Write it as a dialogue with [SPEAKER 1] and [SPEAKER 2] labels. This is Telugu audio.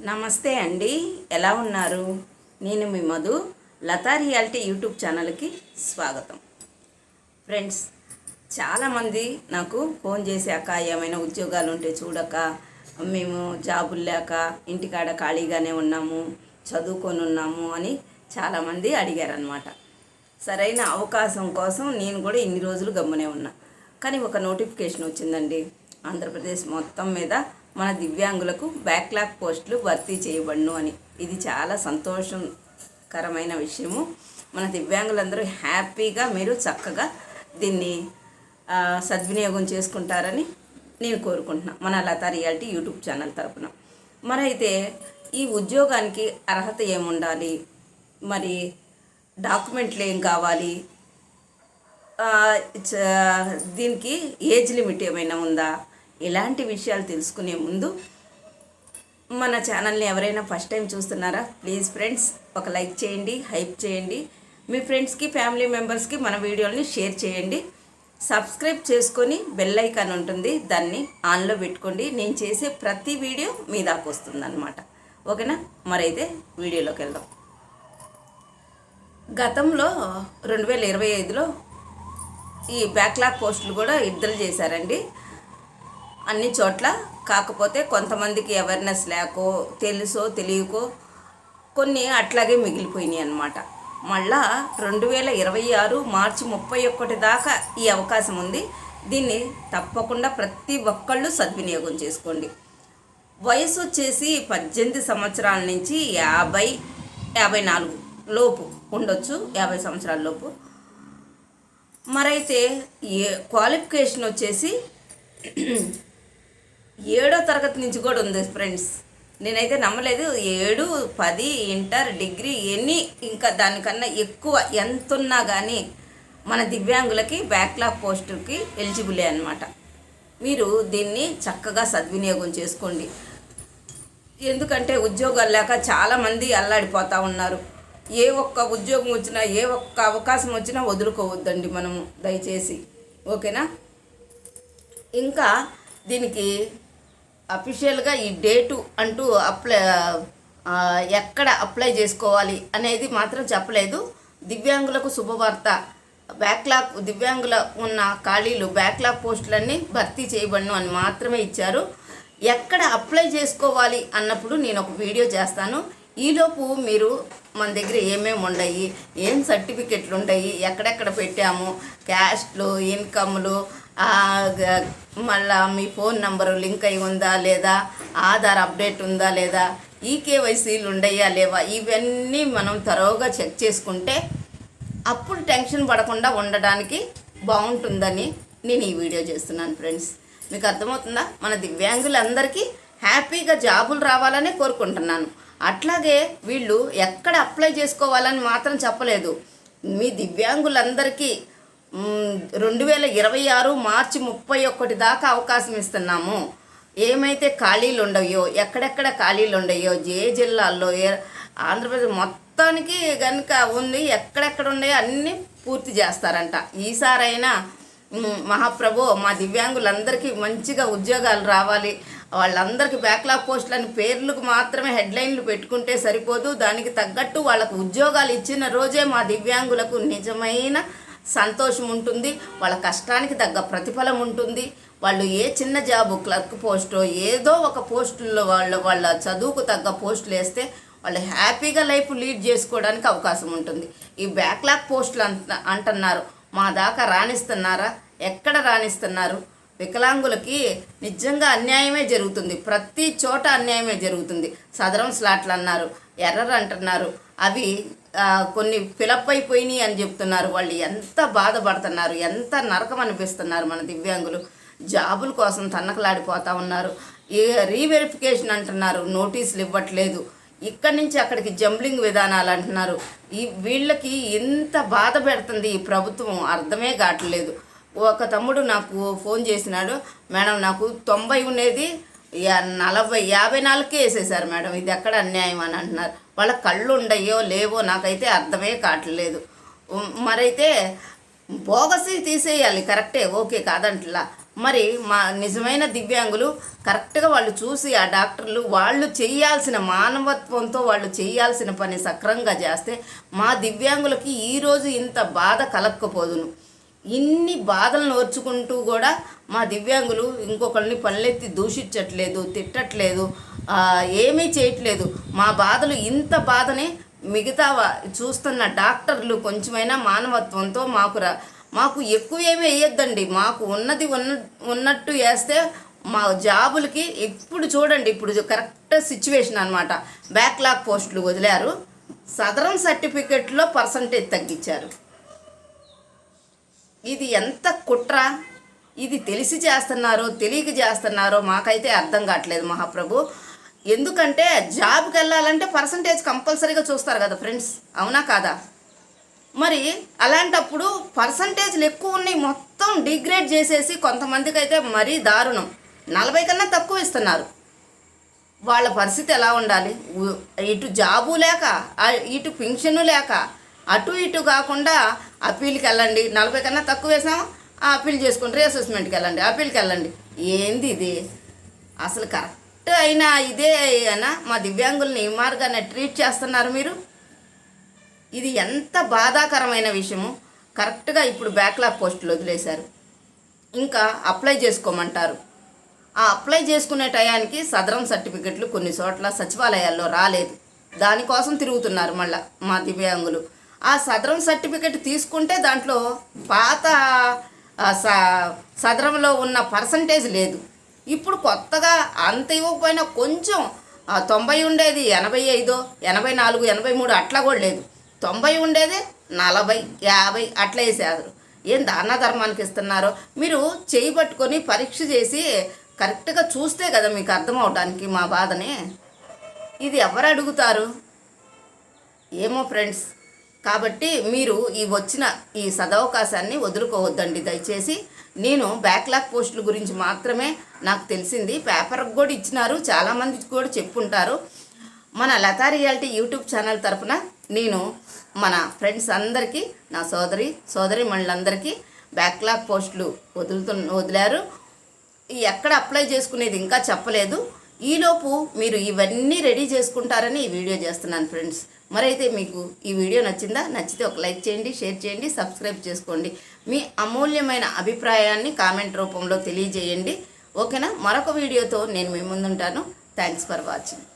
[SPEAKER 1] నమస్తే అండి. ఎలా ఉన్నారు? నేను మీ మధు. లతా రియాలిటీ యూట్యూబ్ ఛానల్కి స్వాగతం. ఫ్రెండ్స్ చాలామంది నాకు ఫోన్ చేశాక ఏమైనా ఉద్యోగాలు ఉంటే చూడక మేము జాబులు లేక ఇంటికాడ ఖాళీగానే ఉన్నాము చదువుకొని ఉన్నాము అని చాలామంది అడిగారనమాట సరైన అవకాశం కోసం నేను కూడా ఇన్ని రోజులు గమ్మునే ఉన్నా. కానీ ఒక నోటిఫికేషన్ వచ్చిందండి. ఆంధ్రప్రదేశ్ మొత్తం మీద మన దివ్యాంగులకు బ్యాక్లాగ్ పోస్టులు భర్తీ చేయబడును అని. ఇది చాలా సంతోషకరమైన విషయము. మన దివ్యాంగులందరూ హ్యాపీగా మీరు చక్కగా దీన్ని సద్వినియోగం చేసుకుంటారని నేను కోరుకుంటున్నాను మన లతా రియాలిటీ యూట్యూబ్ ఛానల్ తరపున. మరైతే ఈ ఉద్యోగానికి అర్హత ఏముండాలి? మరి డాక్యుమెంట్లు ఏం కావాలి? చ- దీనికి ఏజ్ లిమిట్ ఏమైనా ఉందా? ఇలాంటి విషయాలు తెలుసుకునే ముందు మన ఛానల్ని ఎవరైనా ఫస్ట్ టైం చూస్తున్నారా ప్లీజ్ ఫ్రెండ్స్ ఒక లైక్ చేయండి హైప్ చేయండి. మీ ఫ్రెండ్స్కి ఫ్యామిలీ మెంబర్స్కి మన వీడియోని షేర్ చేయండి. సబ్స్క్రైబ్ చేసుకొని బెల్ ఐకాన్ ఉంటుంది దాన్ని ఆన్లో పెట్టుకోండి. నేను చేసే ప్రతి వీడియో మీ దాకా వస్తుందన్నమాట. ఓకేనా? మరైతే వీడియోలోకి వెళ్దాం. గతంలో రెండు వేల ఇరవై ఐదులో ఈ బ్యాక్లాగ్ పోస్టులు కూడా ఇద్దరు చేశారండి. అన్ని చోట్ల కాకపోతే కొంతమందికి అవేర్నెస్ లేకో తెలుసో తెలియకో కొన్ని అట్లాగే మిగిలిపోయినాయి అన్నమాట. మళ్ళా రెండు వేల ఇరవై ఆరు మార్చి ముప్పై ఒకటి దాకా ఈ అవకాశం ఉంది. దీన్ని తప్పకుండా ప్రతి ఒక్కళ్ళు సద్వినియోగం చేసుకోండి. వయసు వచ్చేసి పద్దెనిమిది సంవత్సరాల నుంచి యాభై యాభై నాలుగు లోపు ఉండొచ్చు యాభై సంవత్సరాల లోపు. మరైతే ఏ క్వాలిఫికేషన్ వచ్చేసి తరగతి నుంచి కూడా ఉంది ఫ్రెండ్స్ నేనైతే నమ్మలేదు. ఏడు పది ఇంటర్ డిగ్రీ ఎన్ని ఇంకా దానికన్నా ఎక్కువ ఎంత ఉన్నా కానీ మన దివ్యాంగులకి బ్యాక్లాగ్ పోస్టుకి ఎలిజిబులే అనమాట మీరు దీన్ని చక్కగా సద్వినియోగం చేసుకోండి. ఎందుకంటే ఉద్యోగాలు లేక చాలామంది అల్లాడిపోతూ ఉన్నారు. ఏ ఒక్క ఉద్యోగం వచ్చినా ఏ ఒక్క అవకాశం వచ్చినా వదులుకోవద్దండి మనము దయచేసి. ఓకేనా? ఇంకా దీనికి అఫీషియల్గా ఈ డేటు అంటూ అప్లై ఎక్కడ అప్లై చేసుకోవాలి అనేది మాత్రం చెప్పలేదు. దివ్యాంగులకు శుభవార్త. బ్యాక్లాగ్ దివ్యాంగుల ఉన్న ఖాళీలు బ్యాక్లాగ్ పోస్టులన్నీ భర్తీ చేయబడను అని మాత్రమే ఇచ్చారు. ఎక్కడ అప్లై చేసుకోవాలి అన్నప్పుడు నేను ఒక వీడియో చేస్తాను. ఈలోపు మీరు మన దగ్గర ఏమేమి ఉన్నాయి ఏం సర్టిఫికెట్లు ఉంటాయి ఎక్కడెక్కడ పెట్టాము క్యాస్ట్లు ఇన్కమ్లు మళ్ళా మీ ఫోన్ నంబరు లింక్ అయి ఉందా లేదా? ఆధార్ అప్డేట్ ఉందా లేదా? ఈ కేవైసీలు ఉండయా లేవా? ఇవన్నీ మనం తరోగా చెక్ చేసుకుంటే అప్పుడు టెన్షన్ పడకుండా ఉండడానికి బాగుంటుందని నేను ఈ వీడియో చేస్తున్నాను ఫ్రెండ్స్. మీకు అర్థమవుతుందా? మన దివ్యాంగులందరికీ హ్యాపీగా జాబులు రావాలనే కోరుకుంటున్నాను. అట్లాగే వీళ్ళు ఎక్కడ అప్లై చేసుకోవాలని మాత్రం చెప్పలేదు. మీ దివ్యాంగులందరికీ రెండు వేల ఇరవై ఆరు మార్చి ముప్పై ఒకటి దాకా అవకాశం ఇస్తున్నాము. ఏమైతే ఖాళీలు ఉండవో ఎక్కడెక్కడ ఖాళీలు ఉండయో ఏ జిల్లాల్లో ఏ ఆంధ్రప్రదేశ్ మొత్తానికి కనుక ఉంది ఎక్కడెక్కడ ఉన్నాయో అన్నీ పూర్తి చేస్తారంట. ఈసారైనా మహాప్రభు మా దివ్యాంగులందరికీ మంచిగా ఉద్యోగాలు రావాలి. వాళ్ళందరికీ బ్యాక్లాగ్ పోస్టులని పేర్లకు మాత్రమే హెడ్లైన్లు పెట్టుకుంటే సరిపోదు. దానికి తగ్గట్టు వాళ్ళకు ఉద్యోగాలు ఇచ్చిన రోజే మా దివ్యాంగులకు నిజమైన సంతోషం ఉంటుంది వాళ్ళ కష్టానికి తగ్గ ప్రతిఫలం ఉంటుంది. వాళ్ళు ఏ చిన్న జాబు క్లర్క్ పోస్టో ఏదో ఒక పోస్టుల్లో వాళ్ళు వాళ్ళ చదువుకు తగ్గ పోస్టులు వేస్తే వాళ్ళు హ్యాపీగా లైఫ్ లీడ్ చేసుకోవడానికి అవకాశం ఉంటుంది. ఈ బ్యాక్లాగ్ పోస్టులు అంట అంటున్నారు. మా దాకా రాణిస్తున్నారా? ఎక్కడ రాణిస్తున్నారు? వికలాంగులకి నిజంగా అన్యాయమే జరుగుతుంది. ప్రతి చోట అన్యాయమే జరుగుతుంది. సదరం స్లాట్లు అన్నారు. ఎర్రర్ అంటున్నారు. అవి కొన్ని ఫిలప్ అయిపోయినాయి అని చెప్తున్నారు. వాళ్ళు ఎంత బాధపడుతున్నారు ఎంత నరకం అనిపిస్తున్నారు మన దివ్యాంగులు. జాబుల కోసం తన్నకలాడిపోతూ ఉన్నారు. ఏ రీవెరిఫికేషన్ అంటున్నారు నోటీసులు ఇవ్వట్లేదు. ఇక్కడి నుంచి అక్కడికి జంబ్లింగ్ విధానాలు అంటున్నారు. ఈ వీళ్ళకి ఎంత బాధ పెడుతుంది ఈ ప్రభుత్వం అర్థమే కావట్లేదు. ఒక తమ్ముడు నాకు ఫోన్ చేసినాడు మేడం నాకు తొంభై ఉండేది నలభై యాభై నాలుగుకే వేసేసారు మేడం. ఇది ఎక్కడ అన్యాయం అని అంటున్నారు. వాళ్ళ కళ్ళు ఉండయో లేవో నాకైతే అర్థమే కావట్లేదు. మరైతే బోగసి తీసేయాలి. కరెక్టే ఓకే కాదంట్లా. మరి మా నిజమైన దివ్యాంగులు కరెక్ట్గా వాళ్ళు చూసి ఆ డాక్టర్లు వాళ్ళు చేయాల్సిన మానవత్వంతో వాళ్ళు చేయాల్సిన పని సక్రంగా చేస్తే మా దివ్యాంగులకి ఈరోజు ఇంత బాధ కలక్కపోదును. ఇన్ని బాధలను ఓర్చుకుంటూ కూడా మా దివ్యాంగులు ఇంకొకరిని పనులెత్తి దూషించట్లేదు తిట్టట్లేదు ఏమీ చేయట్లేదు. మా బాధలు ఇంత బాధని మిగతా చూస్తున్న డాక్టర్లు కొంచెమైనా మానవత్వంతో మాకు రా మాకు ఎక్కువ ఏమీ వేయొద్దండి. మాకు ఉన్నది ఉన్న ఉన్నట్టు వేస్తే మా జాబులకి ఇప్పుడు చూడండి ఇప్పుడు కరెక్ట్ సిచ్యువేషన్ అనమాట బ్యాక్లాగ్ పోస్టులు వదిలారు. సదరం సర్టిఫికెట్లో పర్సంటేజ్ తగ్గించారు. ఇది ఎంత కుట్ర? ఇది తెలిసి చేస్తున్నారో తెలియక చేస్తున్నారో మాకైతే అర్థం కావట్లేదు మహాప్రభు. ఎందుకంటే జాబ్కి వెళ్ళాలంటే పర్సంటేజ్ కంపల్సరీగా చూస్తారు కదా ఫ్రెండ్స్. అవునా కాదా? మరి అలాంటప్పుడు పర్సంటేజ్లు ఎక్కువ ఉన్నాయి మొత్తం డిగ్రేడ్ చేసేసి కొంతమందికి అయితే మరీ దారుణం. నలభై కన్నా తక్కువ ఇస్తున్నారు. వాళ్ళ పరిస్థితి ఎలా ఉండాలి? ఇటు జాబు లేక ఇటు పింఛను లేక అటు ఇటు కాకుండా అప్పీల్కి వెళ్ళండి. నలభై కన్నా తక్కువ వేసాం ఆ అప్పీల్ చేసుకుని రీఅసెస్మెంట్కి వెళ్ళండి అప్పీల్కి వెళ్ళండి. ఏంది ఇది? అసలు కరెక్ట్ అయినా ఇదే అయినా మా దివ్యాంగుల్ని ఈ మార్గాన్ని ట్రీట్ చేస్తున్నారు మీరు? ఇది ఎంత బాధాకరమైన విషయము. కరెక్ట్గా ఇప్పుడు బ్యాక్లాగ్ పోస్టులు వదిలేశారు. ఇంకా అప్లై చేసుకోమంటారు. ఆ అప్లై చేసుకునే టయానికి సదరం సర్టిఫికెట్లు కొన్ని చోట్ల సచివాలయాల్లో రాలేదు. దానికోసం తిరుగుతున్నారు మళ్ళా మా దివ్యాంగులు. ఆ సదరం సర్టిఫికెట్ తీసుకుంటే దాంట్లో పాత స- సదరంలో ఉన్న పర్సంటేజ్ లేదు. ఇప్పుడు కొత్తగా అంత ఇవ్వకపోయినా కొంచెం తొంభై ఉండేది ఎనభై ఐదు ఎనభై నాలుగు ఎనభై మూడు అట్లా కూడా లేదు. తొంభై ఉండేది నలభై యాభై అట్లా వేసారు ఏం దాన ధర్మానికి ఇస్తున్నారో? మీరు చేయి పట్టుకొని పరీక్ష చేసి కరెక్ట్గా చూస్తే కదా మీకు అర్థం అవడానికి మా బాధని. ఇది ఎవరు అడుగుతారు? ఏమో ఫ్రెండ్స్. కాబట్టి మీరు ఈ వచ్చిన ఈ సదవకాశాన్ని వదులుకోవద్దండి. దయచేసి నేను బ్యాక్లాగ్ పోస్టుల గురించి మాత్రమే నాకు తెలిసింది. పేపర్కి కూడా ఇచ్చినారు. చాలామంది కూడా చెప్పుంటారు. మన లతా రియాలిటీ యూట్యూబ్ ఛానల్ తరపున నేను మన ఫ్రెండ్స్ అందరికీ నా సోదరి సోదరి మళ్ళందరికీ బ్యాక్లాగ్ పోస్టులు వదులుతు వదిలారు. ఎక్కడ అప్లై చేసుకునేది ఇంకా చెప్పలేదు. ఈలోపు మీరు ఇవన్నీ రెడీ చేసుకుంటారని ఈ వీడియో చేస్తున్నాను ఫ్రెండ్స్. మరైతే మీకు ఈ వీడియో నచ్చిందా? నచ్చితే ఒక లైక్ చేయండి షేర్ చేయండి సబ్స్క్రైబ్ చేసుకోండి. మీ అమూల్యమైన అభిప్రాయాన్ని కామెంట్ రూపంలో తెలియజేయండి. ఓకేనా? మరొక వీడియోతో నేను మీ ముందుంటాను. Thanks for watching